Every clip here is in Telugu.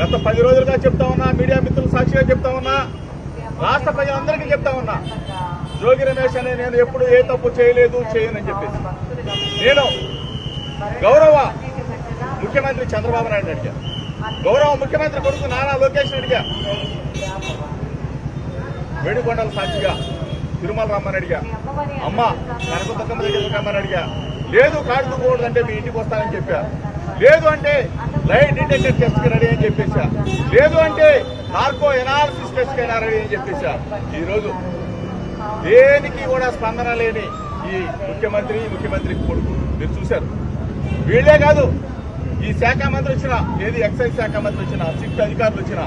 గత పది రోజులుగా చెప్తా ఉన్నా మీడియా మిత్రులు సాక్షిగా చెప్తా ఉన్నా రాష్ట్ర ప్రజలందరికీ చెప్తా ఉన్నా జోగి రమేష్ అనే నేను ఎప్పుడు ఏ తప్పు చేయలేదు చేయనని చెప్పేసి. నేను గౌరవ ముఖ్యమంత్రి చంద్రబాబు నాయుడు అడిగా. గౌరవ ముఖ్యమంత్రి కొడుకు నానా లోకేష్ అడిగా. వేడుకొండల సాక్షిగా తిరుమల రమ్మని అడిగా. అమ్మ కనకదుర్గమ్మ దగ్గరికి రమ్మని అడిగా. లేదు కాడుకోకూడదంటే మీ ఇంటికి వస్తానని చెప్పా. లేదు అంటే లైట్ డిటెక్టర్ టెస్ట్ రెడీ అని చెప్పేసా లేదు అంటే నార్కో ఎనాలిసిస్ టెస్ట్కి రెడీ అని చెప్పేసా ఈ రోజు దేనికి కూడా స్పందన లేని ఈ ముఖ్యమంత్రి ముఖ్యమంత్రి కొడుకు. మీరు చూశారు. వీళ్ళే కాదు ఈ శాఖ మంత్రి వచ్చిన ఏది ఎక్సైజ్ శాఖ మంత్రి వచ్చిన సిఫ్ట్ అధికారులు వచ్చిన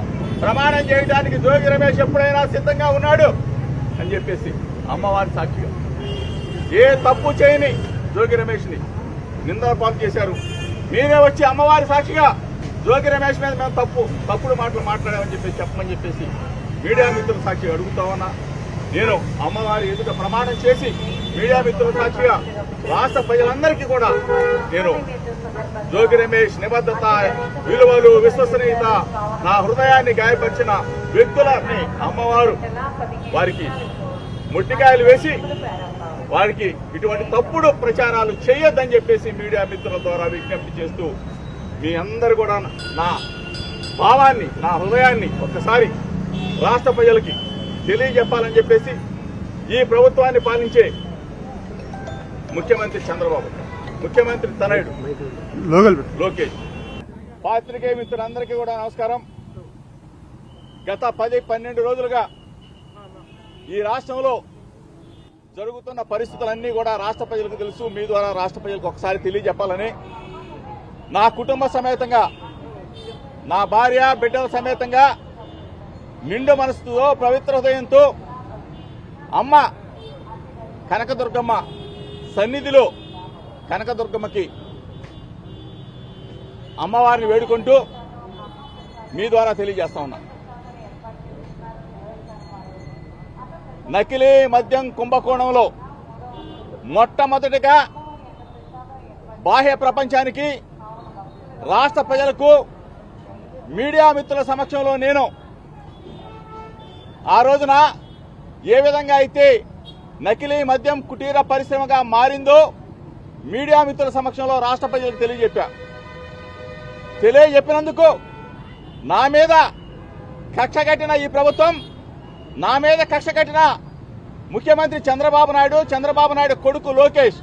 ప్రమాణం చేయడానికి జోగి రమేష్ ఎప్పుడైనా సిద్ధంగా ఉన్నాడు అని చెప్పేసి అమ్మవారి సాక్షిగా. ఏ తప్పు చేయని జోగి రమేష్ని నిందపాలు చేశారు. మీరే వచ్చి అమ్మవారి సాక్షిగా జోగి రమేష్ మీద మేము తప్పు తప్పుడు మాటలు మాట్లాడామని చెప్పేసి చెప్పమని చెప్పేసి మీడియా మిత్రుల సాక్షిగా అడుగుతామన్నా నేను అమ్మవారి ఎదుట ప్రమాణం చేసి మీడియా మిత్రుల సాక్షిగా రాష్ట్ర ప్రజలందరికీ కూడా నేను జోగి రమేష్ నిబద్ధత విలువలు విశ్వసనీయత నా హృదయాన్ని గాయపరిచిన వ్యక్తులని అమ్మవారు వారికి ముట్టికాయలు వేసి వారికి ఇటువంటి తప్పుడు ప్రచారాలు చేయొద్దని చెప్పేసి మీడియా మిత్రుల ద్వారా విజ్ఞప్తి చేస్తూ మీ అందరు కూడా నా భావాన్ని నా హృదయాన్ని ఒక్కసారి రాష్ట్ర ప్రజలకి తెలియజెప్పాలని చెప్పేసి ఈ ప్రభుత్వాన్ని పాలించే ముఖ్యమంత్రి చంద్రబాబు ముఖ్యమంత్రి తనయుడు లోకేష్. పాత్రికేయ మిత్రులందరికీ కూడా నమస్కారం. గత పది పన్నెండు రోజులుగా ఈ రాష్ట్రంలో జరుగుతున్న పరిస్థితులన్నీ కూడా రాష్ట్ర ప్రజలకు తెలుసు. మీ ద్వారా రాష్ట్ర ప్రజలకు ఒకసారి తెలియజెప్పాలని నా కుటుంబ సమేతంగా నా భార్య బిడ్డల సమేతంగా నిండు మనసుతో పవిత్ర హృదయంతో అమ్మ కనకదుర్గమ్మ సన్నిధిలో కనకదుర్గమ్మకి అమ్మవారిని వేడుకుంటూ మీ ద్వారా తెలియజేస్తా ఉన్నా. నకిలీ మద్యం కుంభకోణంలో మొట్టమొదటిగా బాహ్య ప్రపంచానికి రాష్ట్ర ప్రజలకు మీడియా మిత్రుల సమక్షంలో నేను ఆ రోజున ఏ విధంగా అయితే నకిలీ మద్యం కుటీర పరిశ్రమగా మారిందో మీడియా మిత్రుల సమక్షంలో రాష్ట్ర ప్రజలకు తెలియజెప్పా. తెలియజెప్పినందుకు నా మీద కక్ష కట్టిన ఈ ప్రభుత్వం నా మీద కక్ష కట్టిన ముఖ్యమంత్రి చంద్రబాబు నాయుడు చంద్రబాబు నాయుడు కొడుకు లోకేష్